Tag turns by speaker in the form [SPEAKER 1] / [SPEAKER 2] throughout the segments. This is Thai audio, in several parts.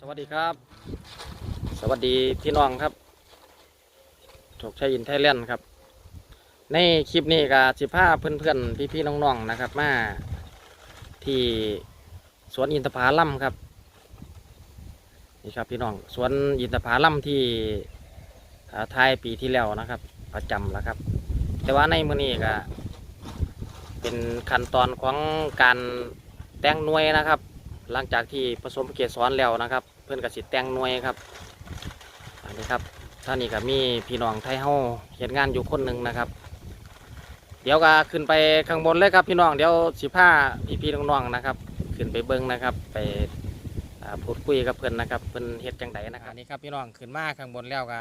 [SPEAKER 1] สวัสดีครับ สวัสดีพี่น้องครับโชคชัยอินไทยแลนด์ครับ ในคลิปนี้ก็สิพาเพื่อนๆพี่ๆน้องๆนะครับ มาที่สวนอินทผลัมครับนี่ครับพี่น้องสวนอินทผลัมที่อ่าท้ายปีที่แล้วนะครับ ประจำแล้วครับ แต่ว่าในมือนี้ก็เป็นขั้นตอนของการแต่งหน่วยนะครับ หลังจากที่ผสมเกสรแล้วนะครับ เพื่อนกสิแตงหน่วยครับอันนี้ครับท่านนี้ก็มีพี่น้องไทยเฮาเห็นงานอยู่คนหนึ่งนะครับ เดี๋ยวก็ขึ้นไปข้างบนเลยครับพี่น้องเดี๋ยวสิผ้าพี่พี่ๆน้องๆนะครับ ขึ้นไปเบิ้งนะครับ ไปพูดคุยกับเพื่อนนะครับเพื่อนเฮ็ดจังไดนะครับนี่ครับพี่น้องขึ้นมาข้างบนแล้วก็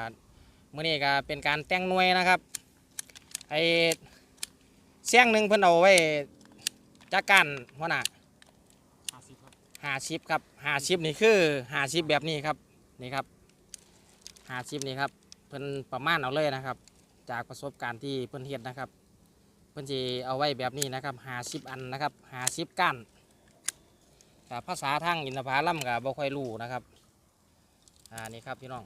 [SPEAKER 1] เมื่อนี้ก็เป็นการแต่งหน่วยนะครับไอเสี้ยงหนึ่งเพิ่นเอาไว้จักการหัวหน้า
[SPEAKER 2] ห้าสิบครับ
[SPEAKER 1] หาชิปครับหาชิปนี่คือหาชิปแบบนี้ครับนี่ครับหาชิปนี่ครับเพิ่นประมาณเอาเลยนะครับ จากประสบการณ์ที่เพิ่นเฮ็ดนะครับ เพิ่นจะเอาไว้แบบนี้นะครับหาชิปอันนะครับหาชิปก้านแต่ภาษาทางอินทผลัมกับบ่ค่อยรู้นะครับอ่านี่ครับพี่น้อง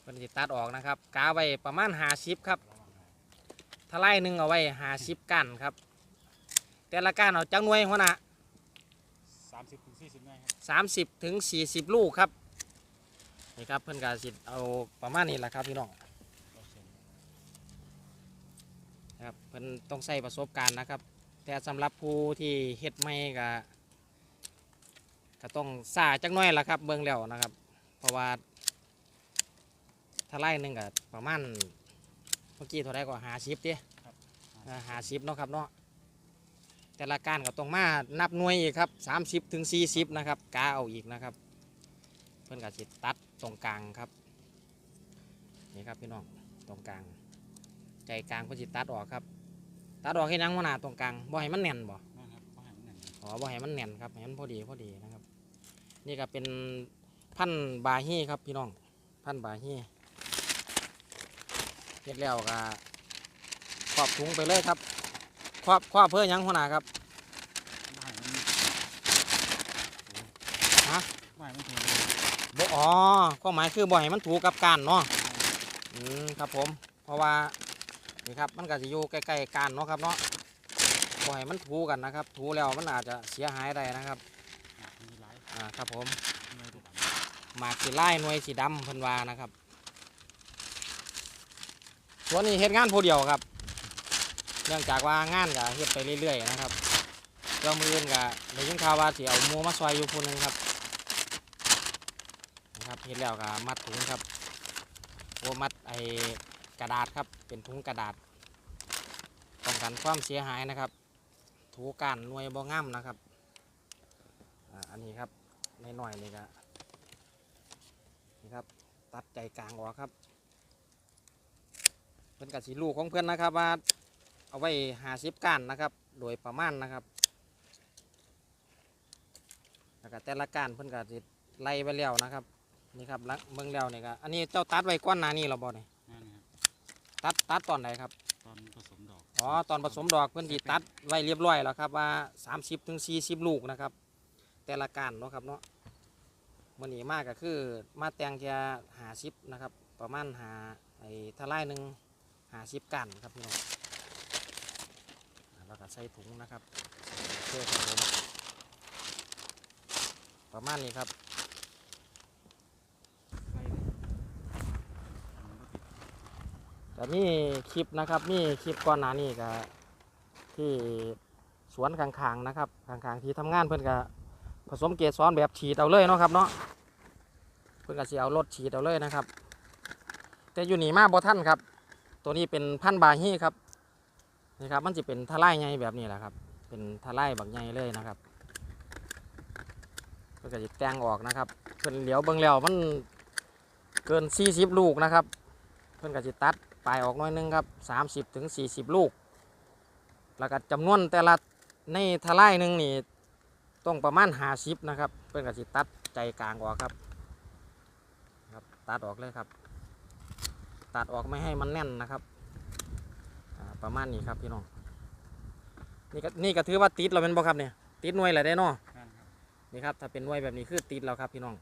[SPEAKER 1] เพิ่นจะตัดออกนะครับกาไว้ประมาณหาชิปครับทลายหนึ่งเอาไว้หาชิปก้านครับ แต่ละก้านเอาจังหน่วยหัวหน้า
[SPEAKER 2] สามสิบถึงสี่สิบไร่ครับ
[SPEAKER 1] สามสิบถึงสี่สิบลูกครับนี่ครับเพิ่นกาสิเอาประมาณนี้แหละครับพี่น้อง
[SPEAKER 2] เราเสร็จ
[SPEAKER 1] นะครับเพิ่นต้องใส่ประสบการณ์นะครับ แต่สำหรับผู้ที่เฮ็ดไม่ก็ก็ต้องซาจักหน่อยละครับเบิ่งแล้วนะครับ เพราะว่าถ้าไล่หนึ่งก็ประมาณเมื่อกี้เท่าไรก็หาชิปดิหาชิปเนาะครับเนาะ แต่ละการก็ต้องมานับหน่วยอีกครับ30ถึง40นะครับกาเอาอีกนะครับ เพิ่นก็สิตัดตรงกลางครับนี่ครับพี่น้องตรงกลาง ใจกลางเพิ่นสิตัดออกครับ ตัดออกให้นังหัวหน้าตรงกลางบ่ให้มันแน่นบ่
[SPEAKER 2] นั่นครับเขาหายหนัง
[SPEAKER 1] อ๋อบ่ให้มันแน่นครับให้มันพอดีพอดีนะครับ นี่ก็เป็นพันธุ์บาฮีครับพี่น้องพันธุ์บาฮีเสร็จแล้วก็ครอบถุงไปเลยครับ ครอบครอบเพื่อยังหัวหน้าครับฮะ
[SPEAKER 2] ให้มันถู
[SPEAKER 1] บ่อ๋อข้อหมายคือบ่ให้มันถูกกับการเนาะอืมครับผม เพราะว่านี่ครับมันก็จะอยู่ใกล้ๆการเนาะครับเนาะบ่ให้มันถูกันนะครับ ถูแล้วมันอาจจะเสียหายได้นะครับอ่าครับผมหมากสีไล่หน่วยสีดำเพิ่นวานะครับส่วนนี้เฮ็ดงานผู้เดียวครับ เนื่องจากว่างานก็เฮ็ดไปเรื่อยๆนะครับเจ้ามืออื่นก็ได้ยินข่าวว่าสิเอาหมูมาซอยอยู่ผู้หนึงครับนะครับเฮ็ดแล้วก็มัดถุงครับโอ้มัดไอ้กระดาษครับเป็นถุงกระดาษป้องกันความเสียหายนะครับ ถูการหน่วยบ่ง่ำนะครับอันนี้ครับใน้อยนี่ก็นี่ครับตัดใจกลางออกครับเพื่อนกับสีลูกของเพื่อนนะครับว่า เอาไว้หาซิบก้านนะครับ โดยประมาณนะครับแล้วก็แต่ละก้านเพื่อนกับสิไล่ไปแล้วนะครับ นี่ครับลักเมืองแล้วนี่ก็อันนี้เจ้าตัดไว้ก้อนหนานี่เราบ่เนี่ยำ
[SPEAKER 2] นั่นครับ
[SPEAKER 1] ตัดตัดตอนไหนครับ
[SPEAKER 2] ตอนผสมดอก
[SPEAKER 1] อ๋อตอนผสมดอกเพื่อนสิตัดไว้เรียบร้อยแล้วครับว่า 30ถึง40 ลูกนะครับ แต่ละก้านเนาะครับเนาะมันนี้มากก็คือมาแต่งแค่หาซิบนะครับ ประมาณหาไอ้ทลายหนึ่งหาซิบก้านครับพี่น้องอ่า แล้วก็ใส่ถุงนะครับเพื่อครับผมประมาณนี้ครับแต่มีคลิปนะครับมีคลิปก่อนหน้านี้ก็ที่สวนข้างๆนะครับข้างๆที่ทำงานเพื่อนก็ผสมเกสรแบบฉีดเอาเลยเนาะครับเนาะเพื่อนก็สิเอารถฉีดเอาเลยนะครับ แต่อยู่หนีมาบ่ท่านครับ ตัวนี้เป็นพันธุ์บาฮีครับ นี่ครับมันจะเป็นทลายใหญ่แบบนี้แหละครับ เป็นทลายบักใหญ่เลยนะครับเพื่อนก็จะแตงออกนะครับเพื่อนเหลียวเบิ่งแล้วมันเกิน 40 ลูกนะครับ เพื่อนก็จะตัดปลายออกน้อยนึงครับ30ถึง40 ลูก แล้วก็จำนวนแต่ละในทลายหนึ่งนี่ต้องประมาณ50นะครับ เพื่อนก็จะตัดใจกลางออกครับครับ ตัดออกเลยครับ ตัดออกไม่ให้มันแน่นนะครับ ประมาณนี้ครับพี่น้องนี่ก็นี่ก็ถือว่าติดเราเป็นบ่ครับเนี่ยติดหน่วยอะไรได้เนาะ
[SPEAKER 2] นั่นครับ
[SPEAKER 1] นี่ครับถ้าเป็นหน่วยแบบนี้คือติดแล้วครับพี่น้อง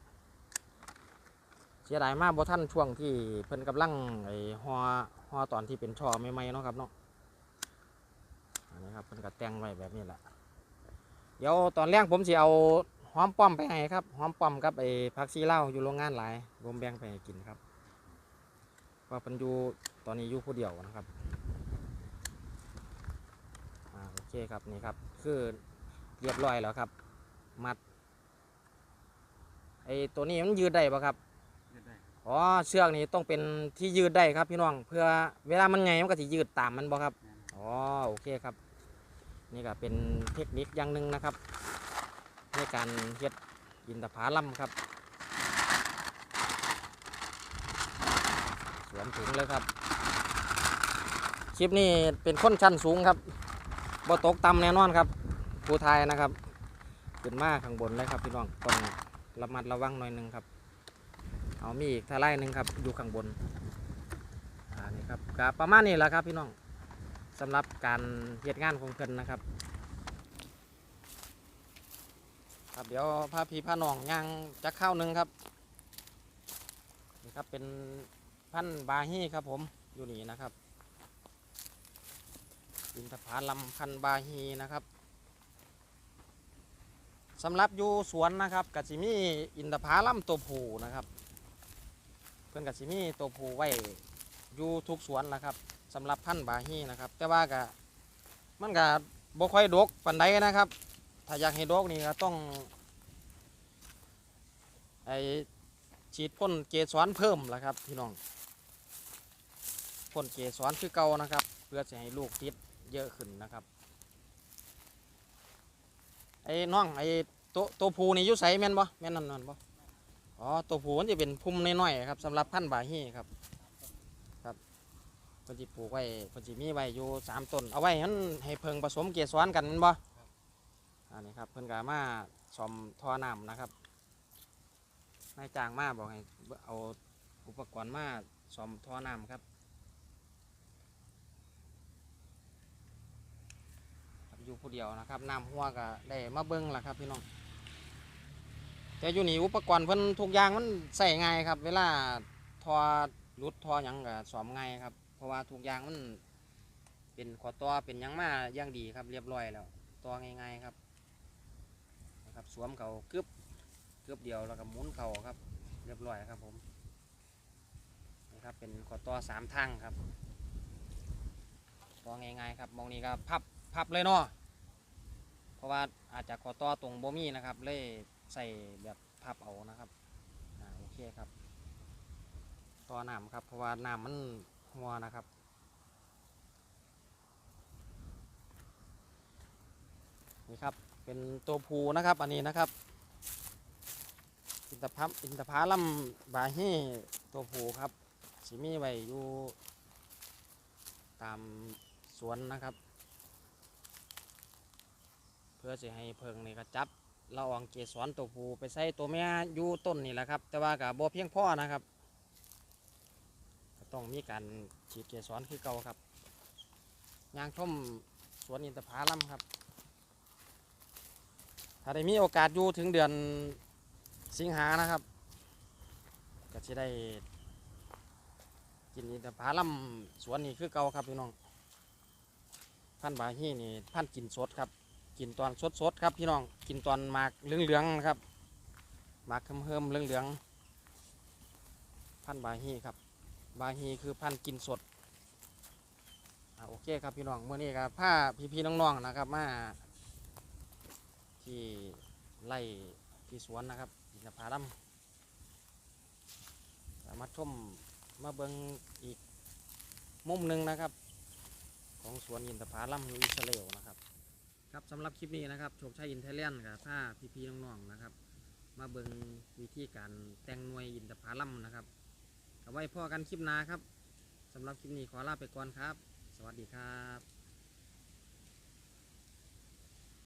[SPEAKER 1] เสียดายมากบ่ท่านช่วงที่เพิ่นกำลังไอ้ฮอฮอตอนที่เป็นช่อใหม่ๆเนาะครับเนาะอันนี้ครับเพิ่นก็แต่งไว้แบบนี้แหละเดี๋ยวตอนแรกผมสิเอาหอมป้อมไปให้ครับหอมป้อมกับไอ้ผักซีเล่าวอยู่โรงงานหลายผมแบ่งไปให้กินครับว่าเพิ่นอยู่ตอนนี้อยู่ผู้เดียวนะครับอ่าโอเคครับนี่ครับ คือเรียบร้อยแล้วครับ มัดไอ้ตัวนี้มันยืดได้ปะครับ
[SPEAKER 2] เลือกได้ครับ
[SPEAKER 1] อ๋อเชือกนี้ต้องเป็นที่ยืดได้ครับพี่น้อง เพื่อเวลามันไงมันก็จะยืดตามมันบ่ครับ
[SPEAKER 2] แม่น
[SPEAKER 1] อ๋อโอเคครับ นี่ก็เป็นเทคนิคอย่างหนึ่งนะครับในการเฮ็ดอินทผลัมครับสวมถุงเลยครับ คลิปนี้เป็นคนชั้นสูงครับ บ่ตกต่ำแน่นอนครับผู้ไทยนะครับขึ้นมาข้างบนเลยครับพี่น้องต้องระมัดระวังหน่อยหนึงครับ เอามีอีกทลายหนึ่งครับอยู่ข้างบนอ่านี่ครับกประมาณนี้แหละครับพี่น้องสำหรับการเหตุงานของเพิ่นนะครับ ครับเดี๋ยวพาพี่พาน้องย่างจักข้าหนึ่งครับนี่ครับเป็นพันธ์บาฮีครับผมอยู่นี่นะครับ อินทผลัมพันธ์บาฮีนะครับสำหรับอยู่สวนนะครับกสิมีอินทผลัมตัวผูนะครับ เพื่อนกสิมีตัวผูไว้อยู่ทุกสวนนะครับสำหรับพันธ์บาฮีนะครับ แต่ว่าก็มันก็บ่ค่อยดกปันใดนะครับ ถ้าอยากให้ดกนี่ก็ต้องไอฉีดพ่นเกสรเพิ่มละครับพี่น้องพ่นเกสรคือเก่านะครับ เพื่อจะให้ลูกติด เยอะขึ้นนะครับไอ้น้องไอ้ตัวตัวผูนี่ยุใสแม่นบ่แม่นนั่นนั่นบ่อ๋อตัวผูมันจะเป็นพุ่มน้อยๆครับสำหรับพันธุ์บาฮีครับครับพิ่นสิปลูกไว้พิ่นสิมีไว้อยู่สามต้นเอาไว้ให้มันให้เพิ่งผสมเกสรกันแม่นบ่อันนี้ครับเพิ่นก็มาซ่อมท่อน้ำนะครับนายจ้างมาบอกให้เอาอุปกรณ์มาซ่อมท่อน้ำครับ ครับ อยู่ผู้เดียวนะครับน้ำหัวก็ได้มาเบิ้งแล้วครับพี่น้องแต่อยู่นี่อุปกรณ์เพิ่นทุกอย่างมันใส่ง่ายครับ เวลาทอรุดทอหยังก็สอมง่ายครับ เพราะว่าทุกอย่างมันเป็นขอต่อเป็นหยังมาอย่างดีครับ เรียบร้อยแล้วต่อง่ายๆครับนะครับสวมเขากึบกึบเดียวแล้วก็หมุนเขาครับ เรียบร้อยครับผมนะครับเป็นขอต่อสามทางครับต่อง่ายๆครับมองนี้ก็พับ พับเลยเนาะเพราะว่าอาจจะขอต่อตรงโบมี่นะครับ เลยใส่แบบพับเอานะครับอโอเคครับต่อน้ำครับเพราะว่าน้ำมันหัวนะครับนี่ครับเป็นตัวผูนะครับอันนี้นะครับ อินทพัมอินทผลัมบาฮีตัวผูครับสิมีไว้อยู่ตามสวนนะครับ พื่อจะให้เพิงนี่ก็จับเราอองเกสรตัวผู้ไปใส่ตัวแม่อยู่ต้นนี่แหละครับ แต่ว่ากับบ่เพียงพ่อนะครับก็ต้องมีการฉีดเกสรคือเก่าครับยางชมสวนอินทผลัมครับ ถ้าได้มีโอกาสอยู่ถึงเดือนสิงหานะครับ ก็จะได้กินอินทผลัมสวนนี้คือเก่าครับพี่น้อง พันบาฮีนี่พันกินสดครับ กินตอนสดๆครับพี่น้องกินตอนหมากเหลืองๆนะครับหมากเฮิมๆเหลืองๆพันธุ์บาฮีครับ บาฮีคือพันธุ์กินสดอโอเคครับพี่น้องเมื่อนี้ครับผ้าพี่ๆน้องๆนะครับมาที่ไล่ที่สวนนะครับอินทผลัมมาชมมาเบิงอีกมุมหนึ่งนะครับ ของสวนอินทผลัมอิสราเอลนะครับ ครับสำหรับคลิปนี้นะครับโชคชัยอินเทเลียนกับผ้าพี่ๆน้องๆนะครับ มาเบิงวิธีการแต่งหน่วยอินทผลัมนะครับเอาไว้พ่อกันคลิปหน้าครับสำหรับคลิปนี้ขอลาไปก่อนครับ สวัสดีครับ